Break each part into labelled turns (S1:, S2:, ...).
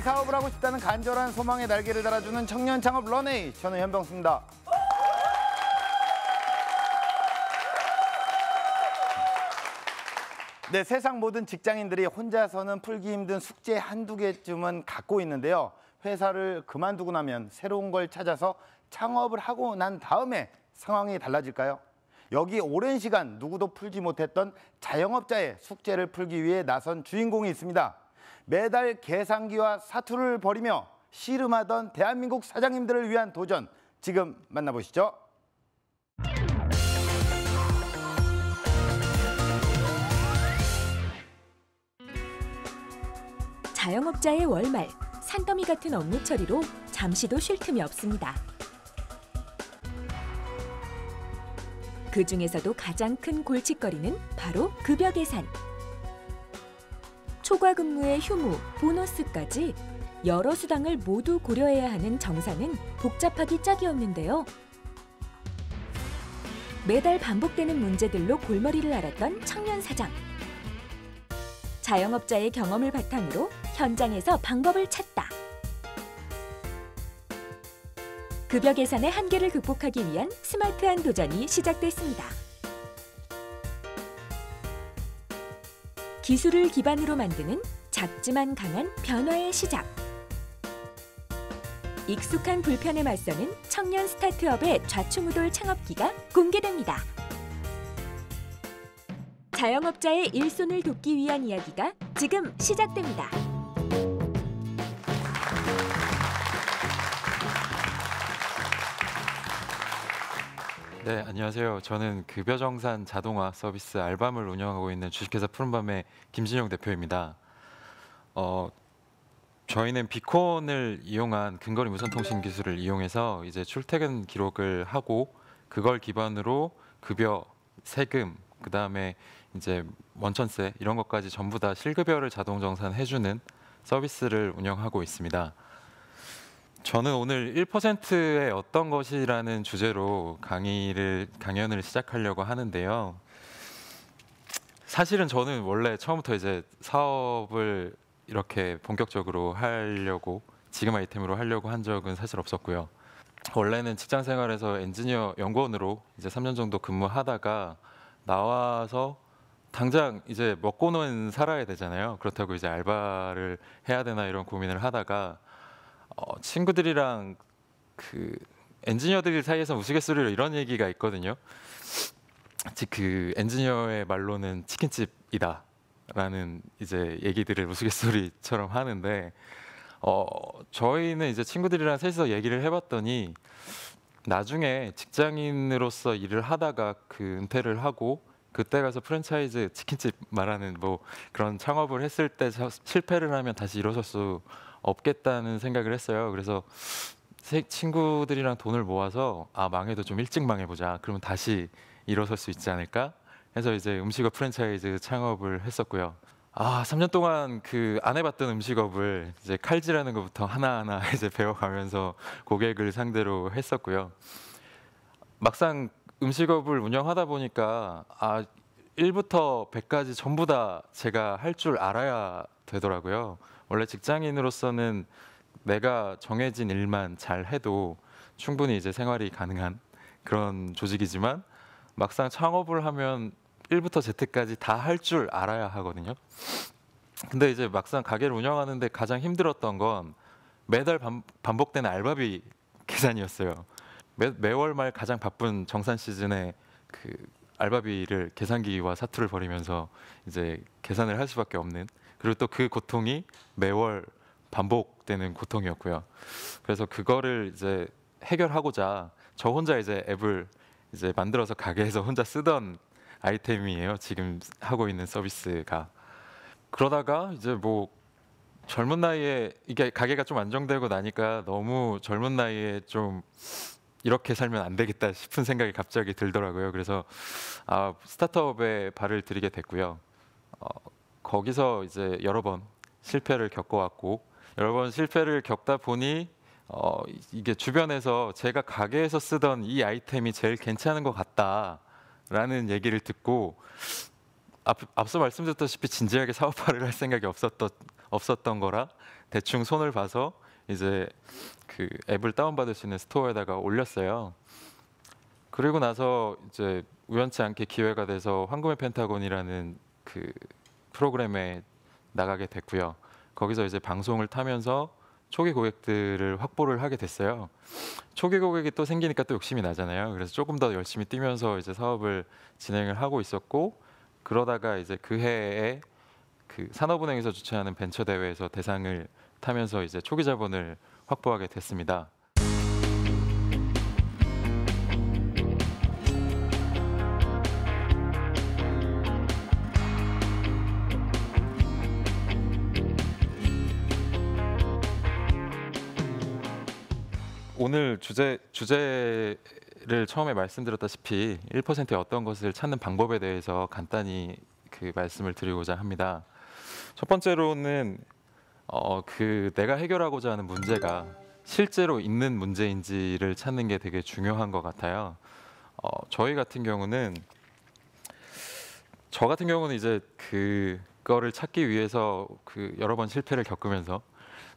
S1: 내 사업을 하고 싶다는 간절한 소망의 날개를 달아주는 청년 창업 런웨이 저는 현병수입니다. 네, 세상 모든 직장인들이 혼자서는 풀기 힘든 숙제 한두 개쯤은 갖고 있는데요. 회사를 그만두고 나면 새로운 걸 찾아서 창업을 하고 난 다음에 상황이 달라질까요? 여기 오랜 시간 누구도 풀지 못했던 자영업자의 숙제를 풀기 위해 나선 주인공이 있습니다. 매달 계산기와 사투를 벌이며 씨름하던 대한민국 사장님들을 위한 도전 지금 만나보시죠.
S2: 자영업자의 월말 산더미 같은 업무 처리로 잠시도 쉴 틈이 없습니다. 그 중에서도 가장 큰 골칫거리는 바로 급여 계산. 초과 근무의 휴무, 보너스까지 여러 수당을 모두 고려해야 하는 정산은 복잡하기 짝이 없는데요. 매달 반복되는 문제들로 골머리를 앓았던 청년 사장. 자영업자의 경험을 바탕으로 현장에서 방법을 찾다. 급여 계산의 한계를 극복하기 위한 스마트한 도전이 시작됐습니다. 기술을 기반으로 만드는 작지만 강한 변화의 시작. 익숙한 불편에 맞서는 청년 스타트업의 좌충우돌 창업기가 공개됩니다. 자영업자의 일손을 돕기 위한 이야기가 지금 시작됩니다.
S3: 네, 안녕하세요. 저는 급여 정산 자동화 서비스 알밤을 운영하고 있는 주식회사 푸른밤의 김진용 대표입니다. 어, 저희는 비콘을 이용한 근거리 무선 통신 기술을 이용해서 이제 출퇴근 기록을 하고 그걸 기반으로 급여, 세금, 그 다음에 이제 원천세 이런 것까지 전부 다 실급여를 자동 정산해 주는 서비스를 운영하고 있습니다. 저는 오늘 1%의 어떤 것이라는 주제로 강의를 강연을 시작하려고 하는데요. 사실은 저는 원래 처음부터 이제 사업을 이렇게 본격적으로 하려고 지금 아이템으로 하려고 한 적은 사실 없었고요. 원래는 직장 생활에서 엔지니어 연구원으로 이제 3년 정도 근무하다가 나와서 당장 이제 먹고는 살아야 되잖아요. 그렇다고 이제 알바를 해야 되나 이런 고민을 하다가 어, 친구들이랑 그 엔지니어들 사이에서 우스갯소리로 이런 얘기가 있거든요. 그 엔지니어의 말로는 치킨집이다라는 이제 얘기들을 우스갯소리처럼 하는데 어, 저희는 이제 친구들이랑 셋이서 얘기를 해봤더니 나중에 직장인으로서 일을 하다가 그 은퇴를 하고 그때 가서 프랜차이즈 치킨집 말하는 뭐 그런 창업을 했을 때 실패를 하면 다시 일어설 수 없겠다는 생각을 했어요. 그래서 친구들이랑 돈을 모아서 아 망해도 좀 일찍 망해보자. 그러면 다시 일어설 수 있지 않을까? 해서 이제 음식업 프랜차이즈 창업을 했었고요. 아, 3년 동안 그 안 해봤던 음식업을 이제 칼질하는 것부터 하나하나 이제 배워가면서 고객을 상대로 했었고요. 막상 음식업을 운영하다 보니까 아 1부터 100까지 전부 다 제가 할 줄 알아야 되더라고요. 원래 직장인으로서는 내가 정해진 일만 잘 해도 충분히 이제 생활이 가능한 그런 조직이지만 막상 창업을 하면 1부터 Z까지 다 할 줄 알아야 하거든요. 근데 이제 막상 가게를 운영하는데 가장 힘들었던 건 매달 반, 반복되는 알바비 계산이었어요. 매, 매월 말 가장 바쁜 정산 시즌에 그 알바비를 계산기와 사투를 벌이면서 이제 계산을 할 수밖에 없는 그리고 또 그 고통이 매월 반복되는 고통이었고요. 그래서 그거를 이제 해결하고자 저 혼자 이제 앱을 이제 만들어서 가게에서 혼자 쓰던 아이템이에요. 지금 하고 있는 서비스가 그러다가 이제 뭐 젊은 나이에 이게 가게가 좀 안정되고 나니까 너무 젊은 나이에 좀 이렇게 살면 안 되겠다 싶은 생각이 갑자기 들더라고요. 그래서 아, 스타트업에 발을 들이게 됐고요. 어, 거기서 이제 여러 번 실패를 겪어왔고 여러 번 실패를 겪다 보니 어, 이게 주변에서 제가 가게에서 쓰던 이 아이템이 제일 괜찮은 것 같다라는 얘기를 듣고 앞, 앞서 말씀드렸다시피 진지하게 사업화를 할 생각이 없었던 없었던 거라 대충 손을 봐서 이제 그 앱을 다운받을 수 있는 스토어에다가 올렸어요. 그리고 나서 이제 우연치 않게 기회가 돼서 황금의 펜타곤이라는 그 프로그램에 나가게 됐고요. 거기서 이제 방송을 타면서 초기 고객들을 확보를 하게 됐어요. 초기 고객이 또 생기니까 또 욕심이 나잖아요. 그래서 조금 더 열심히 뛰면서 이제 사업을 진행을 하고 있었고 그러다가 이제 그 해에 그 산업은행에서 주최하는 벤처 대회에서 대상을 타면서 이제 초기 자본을 확보하게 됐습니다. 오늘 주제 주제를 처음에 말씀드렸다시피 1%의 어떤 것을 찾는 방법에 대해서 간단히 그 말씀을 드리고자 합니다. 첫 번째로는 어, 그 내가 해결하고자 하는 문제가 실제로 있는 문제인지를 찾는 게 되게 중요한 것 같아요. 어, 저희 같은 경우는 저 같은 경우는 이제 그거를 찾기 위해서 그 여러 번 실패를 겪으면서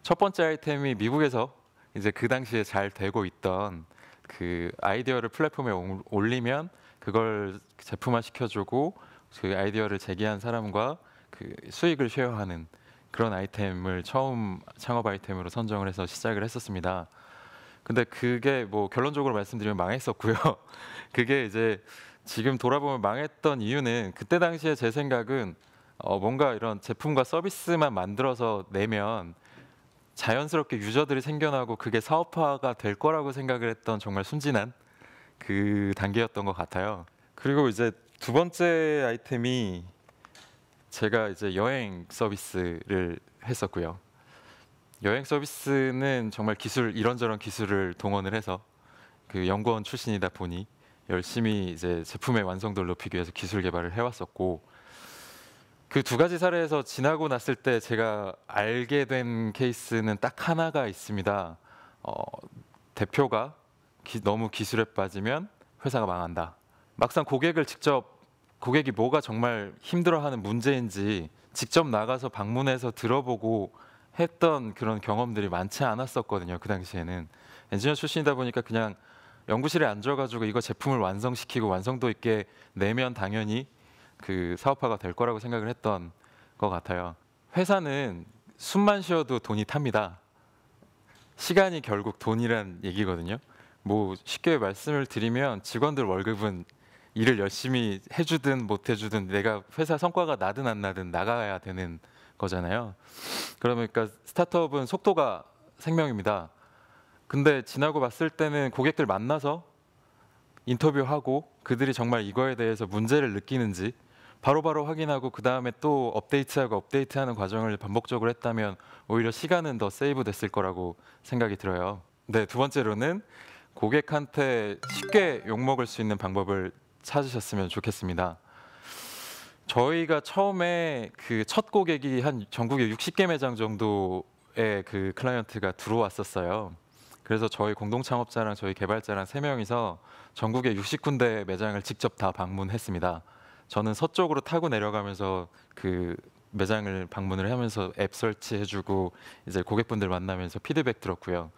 S3: 첫 번째 아이템이 미국에서 이제 그 당시에 잘 되고 있던 그 아이디어를 플랫폼에 올- 올리면 그걸 제품화 시켜주고 그 아이디어를 제기한 사람과 그 수익을 쉐어하는 그런 아이템을 처음 창업 아이템으로 선정을 해서 시작을 했었습니다. 근데 그게 뭐 결론적으로 말씀드리면 망했었고요. 그게 이제 지금 돌아보면 망했던 이유는 그때 당시에 제 생각은 어 뭔가 이런 제품과 서비스만 만들어서 내면 자연스럽게 유저들이 생겨나고 그게 사업화가 될 거라고 생각을 했던 정말 순진한 그 단계였던 것 같아요. 그리고 이제 두 번째 아이템이 제가 이제 여행 서비스를 했었고요. 여행 서비스는 정말 기술 이런저런 기술을 동원을 해서 그 연구원 출신이다 보니 열심히 이제 제품의 완성도를 높이기 위해서 기술 개발을 해왔었고 그 두 가지 사례에서 지나고 났을 때 제가 알게 된 케이스는 딱 하나가 있습니다. 어, 대표가 기- 너무 기술에 빠지면 회사가 망한다. 막상 고객을 직접 고객이 뭐가 정말 힘들어하는 문제인지 직접 나가서 방문해서 들어보고 했던 그런 경험들이 많지 않았었거든요. 그 당시에는 엔지니어 출신이다 보니까 그냥 연구실에 앉아가지고 이거 제품을 완성시키고 완성도 있게 내면 당연히 그 사업화가 될 거라고 생각을 했던 것 같아요. 회사는 숨만 쉬어도 돈이 탑니다. 시간이 결국 돈이란 얘기거든요. 뭐 쉽게 말씀을 드리면 직원들 월급은 일을 열심히 해주든 못 해주든 내가 회사 성과가 나든 안 나든 나가야 되는 거잖아요. 그러니까 스타트업은 속도가 생명입니다. 근데 지나고 봤을 때는 고객들 만나서 인터뷰하고 그들이 정말 이거에 대해서 문제를 느끼는지 바로바로 확인하고 그 다음에 또 업데이트하고 업데이트하는 과정을 반복적으로 했다면 오히려 시간은 더 세이브 됐을 거라고 생각이 들어요. 네, 두 번째로는 고객한테 쉽게 욕 먹을 수 있는 방법을 찾으셨으면 좋겠습니다. 저희가 처음에 그 첫 고객이 한 전국에 60개 매장 정도의 그 클라이언트가 들어왔었어요. 그래서 저희 공동 창업자랑 저희 개발자랑 세 명이서 전국에 60군데 매장을 직접 다 방문했습니다. 저는 서쪽으로 타고 내려가면서 그 매장을 방문을 하면서 앱 설치해주고 이제 고객분들 만나면서 피드백 들었고요.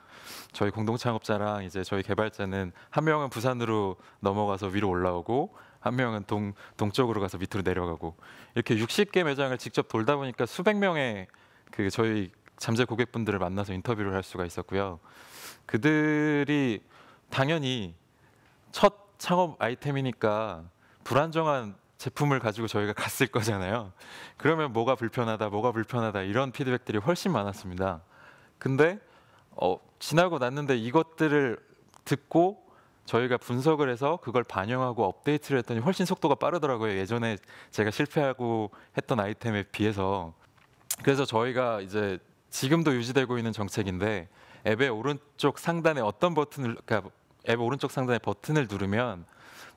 S3: 저희 공동 창업자랑 이제 저희 개발자는 한 명은 부산으로 넘어가서 위로 올라오고 한 명은 동 동쪽으로 가서 밑으로 내려가고 이렇게 60개 매장을 직접 돌다 보니까 수백 명의 그 저희 잠재 고객분들을 만나서 인터뷰를 할 수가 있었고요. 그들이 당연히 첫 창업 아이템이니까 불안정한 제품을 가지고 저희가 갔을 거잖아요. 그러면 뭐가 불편하다, 뭐가 불편하다 이런 피드백들이 훨씬 많았습니다. 근데 어, 지나고 났는데 이것들을 듣고 저희가 분석을 해서 그걸 반영하고 업데이트를 했더니 훨씬 속도가 빠르더라고요. 예전에 제가 실패하고 했던 아이템에 비해서. 그래서 저희가 이제 지금도 유지되고 있는 정책인데 앱의 오른쪽 상단에 어떤 버튼을 그러니까 앱 오른쪽 상단에 버튼을 누르면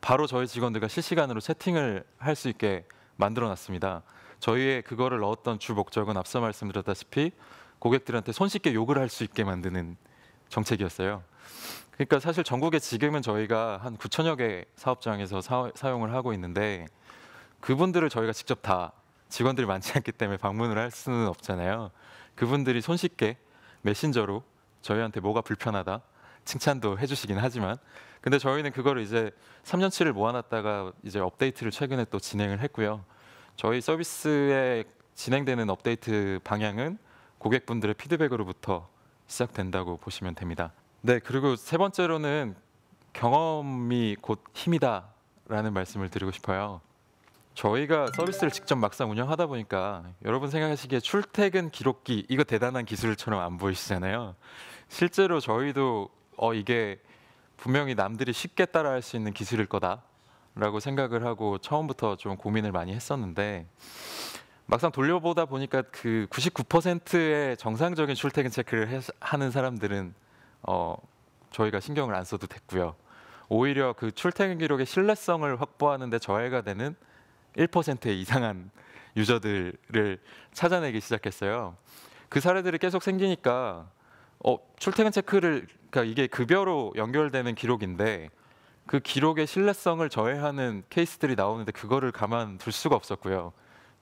S3: 바로 저희 직원들과 실시간으로 채팅을 할 수 있게 만들어 놨습니다. 저희의 그거를 넣었던 주 목적은 앞서 말씀드렸다시피 고객들한테 손쉽게 욕을 할 수 있게 만드는 정책이었어요. 그러니까 사실 전국에 지금은 저희가 한 9천여 개 사업장에서 사, 사용을 하고 있는데 그분들을 저희가 직접 다 직원들이 많지 않기 때문에 방문을 할 수는 없잖아요. 그분들이 손쉽게 메신저로 저희한테 뭐가 불편하다 칭찬도 해주시긴 하지만 근데 저희는 그거를 이제 3년치를 모아놨다가 이제 업데이트를 최근에 또 진행을 했고요. 저희 서비스에 진행되는 업데이트 방향은 고객분들의 피드백으로부터 시작된다고 보시면 됩니다. 네, 그리고 세 번째로는 경험이 곧 힘이다라는 말씀을 드리고 싶어요. 저희가 서비스를 직접 막상 운영하다 보니까 여러분 생각하시기에 출퇴근 기록기 이거 대단한 기술처럼 안 보이시잖아요. 실제로 저희도 어 이게 분명히 남들이 쉽게 따라할 수 있는 기술일 거다라고 생각을 하고 처음부터 좀 고민을 많이 했었는데 막상 돌려보다 보니까 그 99%의 정상적인 출퇴근 체크를 해- 하는 사람들은 어 저희가 신경을 안 써도 됐고요. 오히려 그 출퇴근 기록의 신뢰성을 확보하는데 저해가 되는 1%의 이상한 유저들을 찾아내기 시작했어요. 그 사례들이 계속 생기니까 어, 출퇴근 체크를 그러니까 이게 급여로 연결되는 기록인데 그 기록의 신뢰성을 저해하는 케이스들이 나오는데 그거를 가만 둘 수가 없었고요.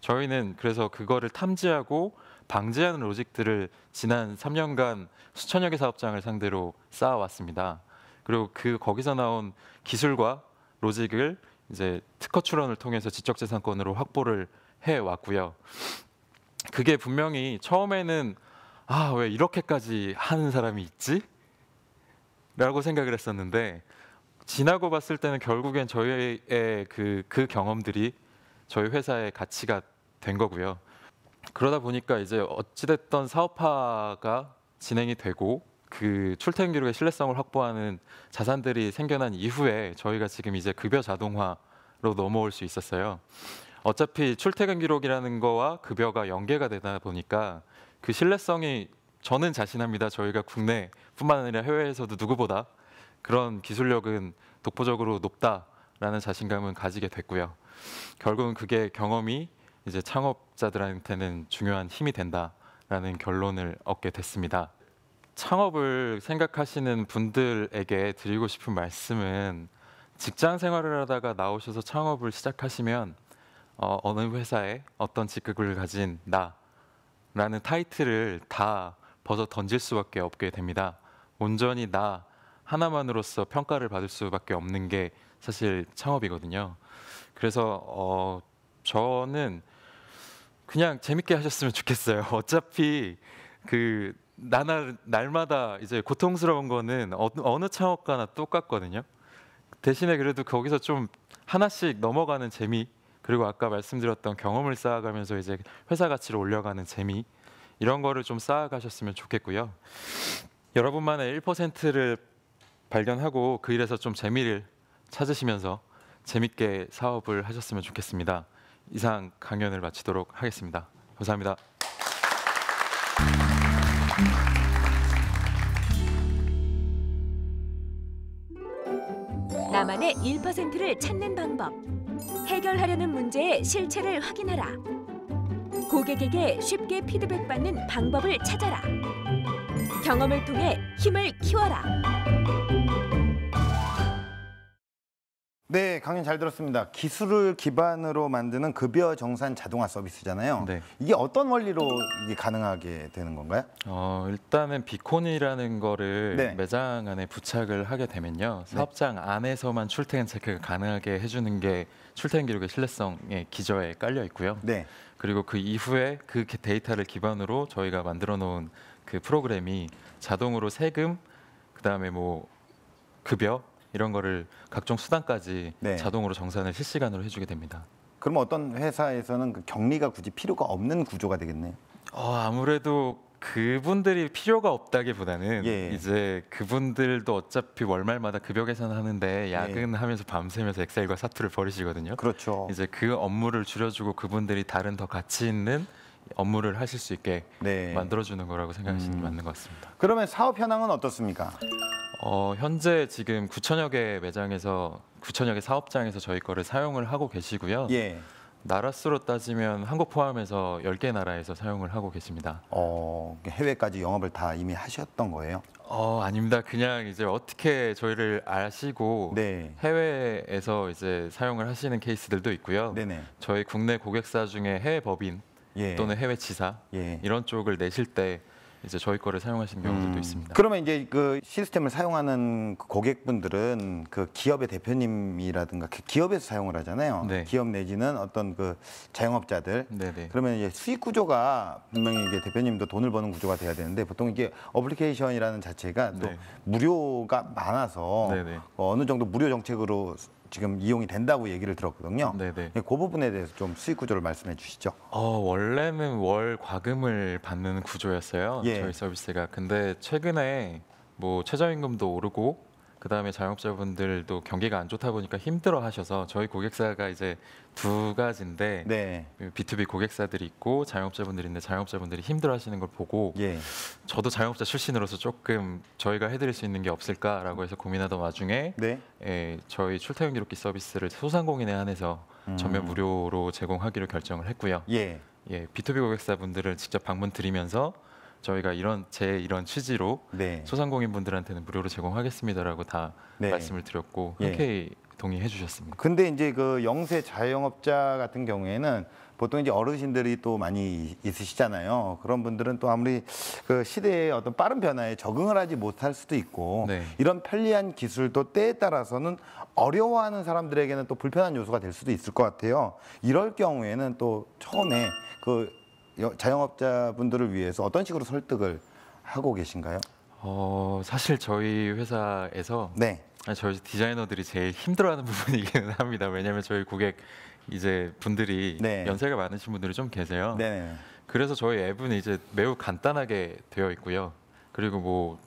S3: 저희는 그래서 그거를 탐지하고 방지하는 로직들을 지난 3년간 수천여 개 사업장을 상대로 쌓아왔습니다. 그리고 그 거기서 나온 기술과 로직을 이제 특허 출원을 통해서 지적재산권으로 확보를 해 왔고요. 그게 분명히 처음에는 아 왜 이렇게까지 하는 사람이 있지? 라고 생각을 했었는데 지나고 봤을 때는 결국엔 저희의 그, 그 경험들이 저희 회사의 가치가 된 거고요. 그러다 보니까 이제 어찌됐던 사업화가 진행이 되고 그 출퇴근 기록의 신뢰성을 확보하는 자산들이 생겨난 이후에 저희가 지금 이제 급여 자동화로 넘어올 수 있었어요. 어차피 출퇴근 기록이라는 거와 급여가 연계가 되다 보니까 그 신뢰성이 저는 자신합니다. 저희가 국내뿐만 아니라 해외에서도 누구보다 그런 기술력은 독보적으로 높다라는 자신감은 가지게 됐고요. 결국은 그게 경험이 이제 창업자들한테는 중요한 힘이 된다라는 결론을 얻게 됐습니다. 창업을 생각하시는 분들에게 드리고 싶은 말씀은 직장 생활을 하다가 나오셔서 창업을 시작하시면 어, 어느 회사에 어떤 직급을 가진 나 라는 타이틀을 다 벗어 던질 수밖에 없게 됩니다. 온전히 나 하나만으로서 평가를 받을 수밖에 없는 게 사실 창업이거든요. 그래서 어, 저는 그냥 재밌게 하셨으면 좋겠어요. 어차피 그 나날 날마다 이제 고통스러운 거는 어, 어느 창업가나 똑같거든요. 대신에 그래도 거기서 좀 하나씩 넘어가는 재미 그리고 아까 말씀드렸던 경험을 쌓아가면서 이제 회사 가치를 올려가는 재미 이런 거를 좀 쌓아가셨으면 좋겠고요. 여러분만의 1%를 발견하고 그 일에서 좀 재미를 찾으시면서 재밌게 사업을 하셨으면 좋겠습니다. 이상 강연을 마치도록 하겠습니다. 감사합니다.
S2: 나만의 1%를 찾는 방법. 해결하려는 문제의 실체를 확인하라. 고객에게 쉽게 피드백받는 방법을 찾아라. 경험을 통해 힘을 키워라.
S1: 네, 강연 잘 들었습니다. 기술을 기반으로 만드는 급여 정산 자동화 서비스잖아요.
S3: 네.
S1: 이게 어떤 원리로 이게 가능하게 되는 건가요?
S3: 어, 일단은 비콘이라는 거를
S1: 네.
S3: 매장 안에 부착을 하게 되면요. 사업장 안에서만 출퇴근 체크가 가능하게 해주는 게 출퇴근 기록의 신뢰성의 기저에 깔려 있고요.
S1: 네.
S3: 그리고 그 이후에 그 기- 데이터를 기반으로 저희가 만들어 놓은 그 프로그램이 자동으로 세금, 그 다음에 뭐 급여 이런 거를 각종 수단까지
S1: 네.
S3: 자동으로 정산을 실시간으로 해주게 됩니다.
S1: 그럼 어떤 회사에서는 그 격리가 굳이 필요가 없는 구조가 되겠네요.
S3: 어, 아무래도 그분들이 필요가 없다기보다는
S1: 예.
S3: 이제 그분들도 어차피 월말마다 급여 계산하는데 야근하면서 밤새면서 엑셀과 사투를 벌이시거든요.
S1: 그렇죠.
S3: 이제 그 업무를 줄여주고 그분들이 다른 더 가치 있는 업무를 하실 수 있게
S1: 네.
S3: 만들어주는 거라고 생각하시는
S1: 음.
S3: 게 맞는 것 같습니다.
S1: 그러면 사업 현황은 어떻습니까?
S3: 어, 현재 지금 9천여 개 매장에서 9천여 개 사업장에서 저희 거를 사용을 하고 계시고요.
S1: 예.
S3: 나라 수로 따지면 한국 포함해서 10개 나라에서 사용을 하고 계십니다.
S1: 어, 해외까지 영업을 다 이미 하셨던 거예요?
S3: 어, 아닙니다. 그냥 이제 어떻게 저희를 아시고
S1: 네.
S3: 해외에서 이제 사용을 하시는 케이스들도 있고요.
S1: 네네.
S3: 저희 국내 고객사 중에 해외 법인
S1: 예.
S3: 또는 해외 지사
S1: 예.
S3: 이런 쪽을 내실 때 이제 저희 거를 사용하시는 경우들도
S1: 음,
S3: 있습니다.
S1: 그러면 이제 그 시스템을 사용하는 그 고객분들은 그 기업의 대표님이라든가 그 기업에서 사용을 하잖아요.
S3: 네.
S1: 기업 내지는 어떤 그 자영업자들.
S3: 네네.
S1: 그러면 이제 수익 구조가 분명히 이게 대표님도 돈을 버는 구조가 돼야 되는데 보통 이게 어플리케이션이라는 자체가 또
S3: 네.
S1: 무료가 많아서
S3: 네네.
S1: 어, 어느 정도 무료 정책으로 지금 이용이 된다고 얘기를 들었거든요.
S3: 네네.
S1: 그 부분에 대해서 좀 수익 구조를 말씀해 주시죠.
S3: 어, 원래는 월 과금을 받는 구조였어요.
S1: 예.
S3: 저희 서비스가. 근데 최근에 뭐 최저임금도 오르고 그 다음에 자영업자분들도 경기가 안 좋다 보니까 힘들어 하셔서 저희 고객사가 이제 두 가지인데
S1: 네.
S3: B2B 고객사들이 있고 자영업자분들이 있는데 자영업자분들이 힘들어 하시는 걸 보고
S1: 예.
S3: 저도 자영업자 출신으로서 조금 저희가 해드릴 수 있는 게 없을까라고 해서 고민하던 와중에
S1: 네.
S3: 예, 저희 출퇴근 기록기 서비스를 소상공인에 한해서 전면
S1: 음.
S3: 무료로 제공하기로 결정을 했고요.
S1: 예.
S3: 예, B2B 고객사분들을 직접 방문 드리면서 저희가 이런 제 이런 취지로
S1: 네.
S3: 소상공인 분들한테는 무료로 제공하겠습니다라고 다
S1: 네.
S3: 말씀을 드렸고
S1: 예.
S3: 흔쾌히 동의해 주셨습니다.
S1: 근데 이제 그 영세 자영업자 같은 경우에는 보통 이제 어르신들이 또 많이 있으시잖아요. 그런 분들은 또 아무리 그 시대의 어떤 빠른 변화에 적응을 하지 못할 수도 있고
S3: 네.
S1: 이런 편리한 기술도 때에 따라서는 어려워하는 사람들에게는 또 불편한 요소가 될 수도 있을 것 같아요. 이럴 경우에는 또 처음에 그 여- 자영업자분들을 위해서 어떤 식으로 설득을 하고 계신가요?
S3: 어, 사실 저희 회사에서
S1: 네.
S3: 저희 디자이너들이 제일 힘들어하는 부분이기는 합니다. 왜냐하면 저희 고객 이제 분들이
S1: 네.
S3: 연세가 많으신 분들이 좀 계세요.
S1: 네네.
S3: 그래서 저희 앱은 이제 매우 간단하게 되어 있고요. 그리고 뭐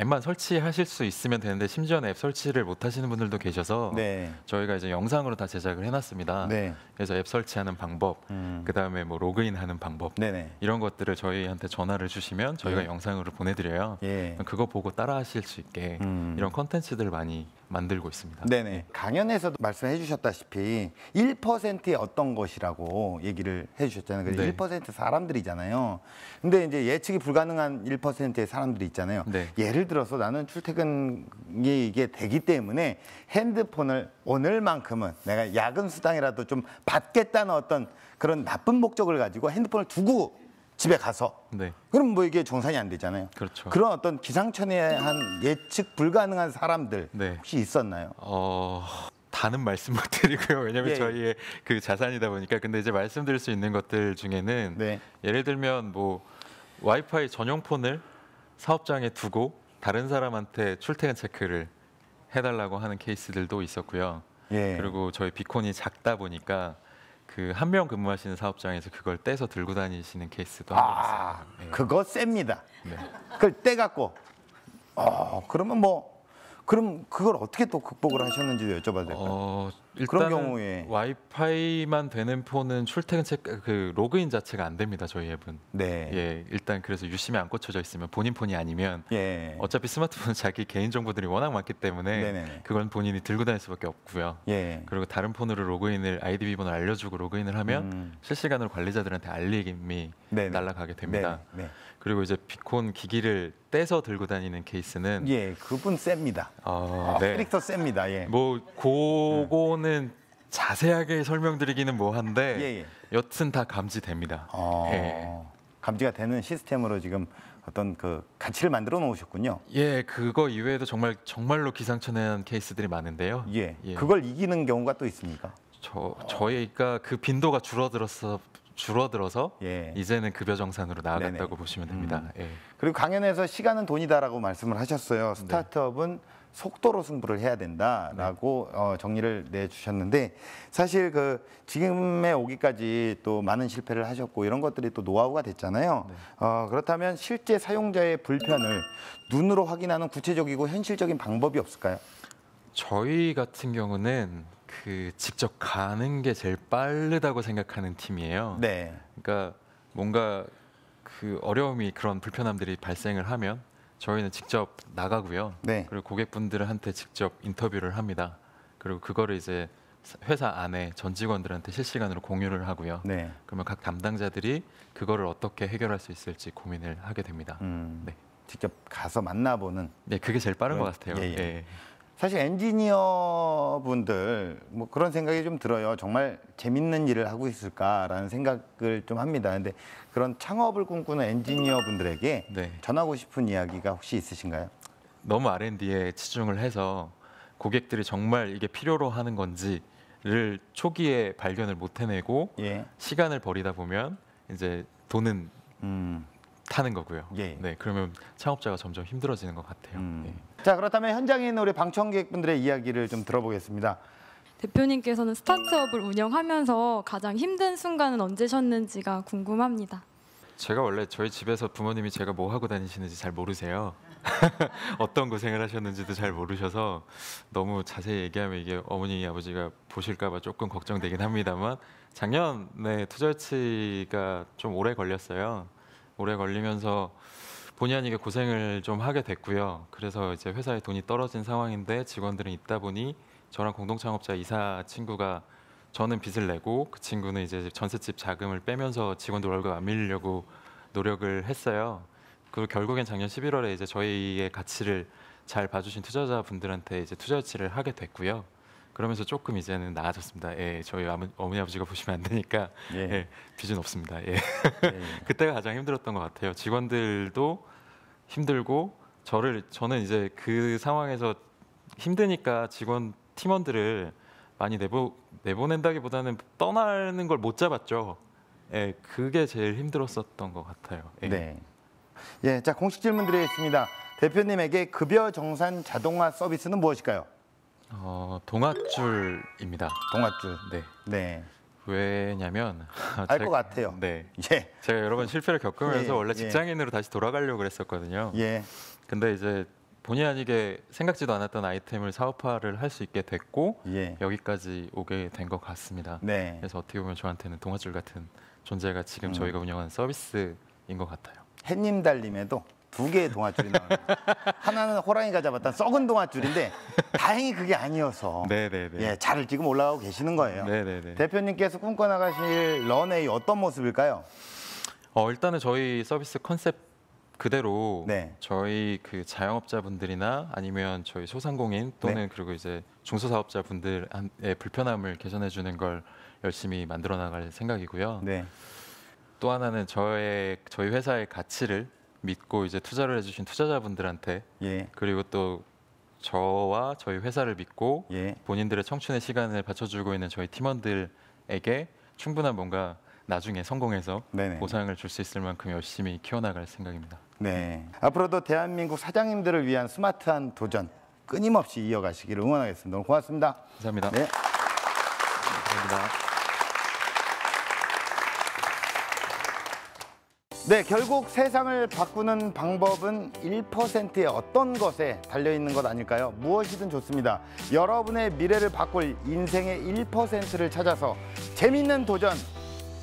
S3: 앱만 설치하실 수 있으면 되는데 심지어는 앱 설치를 못 하시는 분들도 계셔서
S1: 네.
S3: 저희가 이제 영상으로 다 제작을 해놨습니다.
S1: 네.
S3: 그래서 앱 설치하는 방법,
S1: 음.
S3: 그 다음에 뭐 로그인하는 방법
S1: 네네.
S3: 이런 것들을 저희한테 전화를 주시면 저희가
S1: 예.
S3: 영상으로 보내드려요.
S1: 예.
S3: 그거 보고 따라하실 수 있게
S1: 음.
S3: 이런 컨텐츠들을 많이 만들고 있습니다.
S1: 네네. 강연에서도 말씀해 주셨다시피 1%의 어떤 것이라고 얘기를 해 주셨잖아요. 그래서
S3: 네.
S1: 1% 사람들이잖아요. 근데 이제 예측이 불가능한 1%의 사람들이 있잖아요.
S3: 네.
S1: 예를 들어서 나는 출퇴근이 이게 되기 때문에 핸드폰을 오늘만큼은 내가 야근 수당이라도 좀 받겠다는 어떤 그런 나쁜 목적을 가지고 핸드폰을 두고 집에 가서
S3: 네,
S1: 그럼 뭐 이게 정산이 안 되잖아요.
S3: 그렇죠.
S1: 그런 어떤 기상천외한 예측 불가능한 사람들
S3: 네.
S1: 혹시 있었나요?
S3: 어, 다는 말씀 못 드리고요. 왜냐면
S1: 예, 예.
S3: 저희의 그 자산이다 보니까. 근데 이제 말씀드릴 수 있는 것들 중에는
S1: 네.
S3: 예를 들면 뭐 와이파이 전용 폰을 사업장에 두고 다른 사람한테 출퇴근 체크를 해달라고 하는 케이스들도 있었고요.
S1: 예.
S3: 그리고 저희 비콘이 작다 보니까 그 한 명 근무하시는 사업장에서 그걸 떼서 들고 다니시는 케이스도
S1: 아.
S3: 네.
S1: 그거 셉니다.
S3: 네.
S1: 그걸 떼갖고. 어, 그러면 뭐, 그럼 그걸 어떻게 또 극복을 하셨는지도 여쭤봐도 될까요?
S3: 어,
S1: 그런 경우에.
S3: 와이파이만 되는 폰은 출퇴근 체크 그 로그인 자체가 안 됩니다. 저희 앱은.
S1: 네.
S3: 예, 일단 그래서 유심히 안 꽂혀져 있으면 본인 폰이 아니면
S1: 예.
S3: 어차피 스마트폰은 자기 개인 정보들이 워낙 많기 때문에
S1: 네네네.
S3: 그건 본인이 들고 다닐 수밖에 없고요.
S1: 예.
S3: 그리고 다른 폰으로 로그인을 아이디 비번을 알려주고 로그인을 하면
S1: 음.
S3: 실시간으로 관리자들한테 알림이
S1: 네네.
S3: 날아가게 됩니다.
S1: 네. 네.
S3: 그리고 이제 비콘 기기를 떼서 들고 다니는 케이스는
S1: 예, 그분 셉니다.
S3: 어,
S1: 아,
S3: 네.
S1: 캐릭터 셉니다. 예.
S3: 뭐 그거는 자세하게 설명드리기는 뭐한데
S1: 예, 예.
S3: 여튼 다 감지됩니다.
S1: 어,
S3: 예.
S1: 감지가 되는 시스템으로 지금 어떤 그 가치를 만들어 놓으셨군요.
S3: 예, 그거 이외에도 정말 정말로 기상천외한 케이스들이 많은데요.
S1: 예.
S3: 예.
S1: 그걸 이기는 경우가 또 있습니까?
S3: 저 저희가 그 빈도가 줄어들어서 줄어들어서
S1: 예.
S3: 이제는 급여 정산으로 나아갔다고
S1: 네네. 음.
S3: 보시면 됩니다. 예.
S1: 그리고 강연에서 시간은 돈이다라고 말씀을
S3: 네.
S1: 하셨어요. 스타트업은 속도로 승부를 해야 된다라고
S3: 네.
S1: 어, 정리를 내주셨는데 사실 그 지금에 오기까지 또 많은 실패를 하셨고 이런 것들이 또 노하우가 됐잖아요.
S3: 네.
S1: 어, 그렇다면 실제 사용자의 불편을 눈으로 확인하는 구체적이고 현실적인 방법이 없을까요?
S3: 저희 같은 경우는 그 직접 가는 게 제일 빠르다고 생각하는 팀이에요.
S1: 네.
S3: 그러니까 뭔가 그 어려움이 그런 불편함들이 발생을 하면 저희는 직접 나가고요.
S1: 네.
S3: 그리고 고객분들한테 직접 인터뷰를 합니다. 그리고 그거를 이제 회사 안에 전 직원들한테 실시간으로 공유를 하고요.
S1: 네.
S3: 그러면 각 담당자들이 그거를 어떻게 해결할 수 있을지 고민을 하게 됩니다.
S1: 음,
S3: 네.
S1: 직접 가서 만나보는
S3: 네, 그게 제일 빠른 것 같아요.
S1: 예, 예.
S3: 예.
S1: 사실 엔지니어 분들 뭐 그런 생각이 좀 들어요. 정말 재밌는 일을 하고 있을까라는 생각을 좀 합니다. 근데 그런 창업을 꿈꾸는 엔지니어 분들에게
S3: 네.
S1: 전하고 싶은 이야기가 혹시 있으신가요?
S3: 너무 R&D에 치중을 해서 고객들이 정말 이게 필요로 하는 건지를 초기에 발견을 못 해내고
S1: 예.
S3: 시간을 버리다 보면 이제 돈은
S1: 음.
S3: 타는 거고요.
S1: 예.
S3: 네, 그러면 창업자가 점점 힘들어지는 것 같아요.
S1: 음.
S3: 예.
S1: 자 그렇다면 현장에 있는 우리 방청객분들의 이야기를 좀 들어보겠습니다.
S4: 대표님께서는 스타트업을 운영하면서 가장 힘든 순간은 언제셨는지가 궁금합니다.
S3: 제가 원래 저희 집에서 부모님이 제가 뭐 하고 다니시는지 잘 모르세요. 어떤 고생을 하셨는지도 잘 모르셔서 너무 자세히 얘기하면 이게 어머니 아버지가 보실까봐 조금 걱정되긴 합니다만 작년에 투자치가 좀 오래 걸렸어요. 오래 걸리면서 본의 아니게 고생을 좀 하게 됐고요. 그래서 이제 회사에 돈이 떨어진 상황인데 직원들은 있다 보니 저랑 공동 창업자 이사 친구가 저는 빚을 내고 그 친구는 이제 전셋집 자금을 빼면서 직원들 월급 안 밀리려고 노력을 했어요. 그리고 결국엔 작년 11월에 이제 저희의 가치를 잘 봐주신 투자자분들한테 이제 투자 유치를 하게 됐고요. 그러면서 조금 이제는 나아졌습니다. 예, 저희 어머니 아버지가 보시면 안 되니까
S1: 예.
S3: 예, 빚은 없습니다. 예.
S1: 예.
S3: 그때가 가장 힘들었던 것 같아요. 직원들도 힘들고 저를 저는 이제 그 상황에서 힘드니까 직원 팀원들을 많이 내보 내보낸다기보다는 떠나는 걸 못 잡았죠. 예, 그게 제일 힘들었었던 것 같아요. 예.
S1: 네. 예, 자 공식 질문 드리겠습니다. 대표님에게 급여 정산 자동화 서비스는 무엇일까요?
S3: 어, 동아줄입니다.
S1: 동아줄.
S3: 네.
S1: 네.
S3: 왜냐면
S1: 알 것 같아요.
S3: 네.
S1: 예.
S3: 제가 여러 번 실패를 겪으면서
S1: 예,
S3: 원래
S1: 예.
S3: 직장인으로 다시 돌아가려고 그랬었거든요.
S1: 예.
S3: 근데 이제 본의 아니게 생각지도 않았던 아이템을 사업화를 할 수 있게 됐고
S1: 예.
S3: 여기까지 오게 된 것 같습니다.
S1: 네.
S3: 그래서 어떻게 보면 저한테는 동아줄 같은 존재가 지금
S1: 음.
S3: 저희가 운영하는 서비스인 것 같아요.
S1: 햇님 달림에도 두 개의 동아줄이 나옵니다. 하나는 호랑이가 잡았던 썩은 동아줄인데 다행히 그게 아니어서
S3: 네네네.
S1: 예, 잘 지금 올라가고 계시는 거예요.
S3: 네네네.
S1: 대표님께서 꿈꿔 나가실 런웨이 어떤 모습일까요?
S3: 어, 일단은 저희 서비스 컨셉 그대로
S1: 네.
S3: 저희 그 자영업자분들이나 아니면 저희 소상공인 또는
S1: 네.
S3: 그리고 이제 중소사업자분들의 불편함을 개선해 주는 걸 열심히 만들어 나갈 생각이고요.
S1: 네.
S3: 또 하나는 저의 저희 회사의 가치를 믿고 이제 투자를 해주신 투자자분들한테
S1: 예.
S3: 그리고 또 저와 저희 회사를 믿고
S1: 예.
S3: 본인들의 청춘의 시간을 바쳐주고 있는 저희 팀원들에게 충분한 뭔가 나중에 성공해서
S1: 네네.
S3: 보상을 줄 수 있을 만큼 열심히 키워나갈 생각입니다.
S1: 네. 앞으로도 대한민국 사장님들을 위한 스마트한 도전 끊임없이 이어가시기를 응원하겠습니다. 고맙습니다.
S3: 감사합니다.
S1: 네.
S3: 감사합니다.
S1: 네, 결국 세상을 바꾸는 방법은 1%의 어떤 것에 달려 있는 것 아닐까요? 무엇이든 좋습니다. 여러분의 미래를 바꿀 인생의 1%를 찾아서 재밌는 도전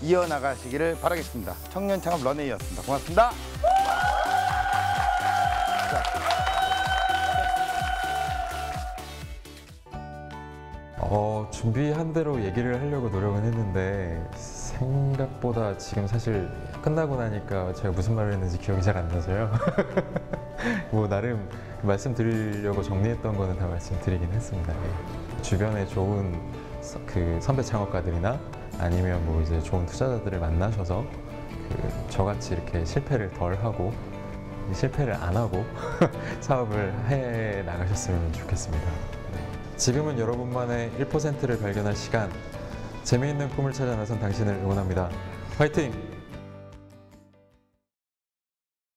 S1: 이어나가시기를 바라겠습니다. 청년 창업 런웨이였습니다. 고맙습니다.
S3: 어, 준비한 대로 얘기를 하려고 노력은 했는데 생각보다 지금 사실 끝나고 나니까 제가 무슨 말을 했는지 기억이 잘 안 나서요. 뭐 나름 말씀드리려고 정리했던 거는 다 말씀드리긴 했습니다. 예. 주변에 좋은 서- 그 선배 창업가들이나 아니면 뭐 이제 좋은 투자자들을 만나셔서 그 저같이 이렇게 실패를 덜 하고 실패를 안 하고 사업을 해 나가셨으면 좋겠습니다. 네. 지금은 여러분만의 1%를 발견할 시간. 재미있는 꿈을 찾아 나선 당신을 응원합니다. 화이팅!